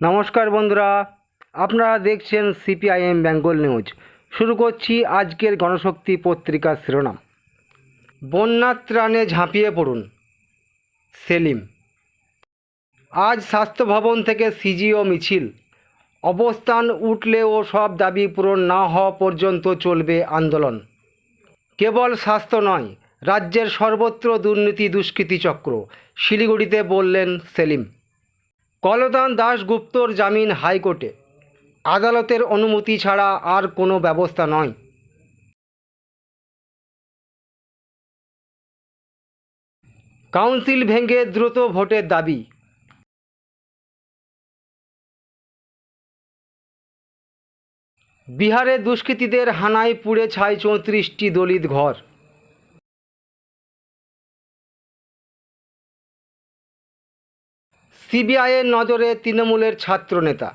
নমস্কার বন্ধুরা, আপনারা দেখছেন সিপিআইএম বেঙ্গল নিউজ। শুরু করছি আজকের গণশক্তি পত্রিকার শিরোনাম। বন্যার ত্রাণে ঝাঁপিয়ে পড়ুন সেলিম। আজ স্বাস্থ্য ভবন থেকে সিজিও মিছিল। অবস্থান উঠলেও সব দাবি পূরণ না হওয়া পর্যন্ত চলবে আন্দোলন। কেবল স্বাস্থ্য নয়, রাজ্যের সর্বত্র দুর্নীতি দুষ্কৃতি চক্র, শিলিগুড়িতে বললেন সেলিম। কলদান দাশগুপ্তর জামিন হাইকোর্টে। আদালতের অনুমতি ছাড়া আর কোনো ব্যবস্থা নয়। কাউন্সিল ভেঙে দ্রুত ভোটের দাবি। বিহারে দুষ্কৃতীদের হানায় পুড়ে ছাই চৌত্রিশটি দলিত ঘর। সিবিআইয়ের নজরে তৃণমূলের ছাত্রনেতা।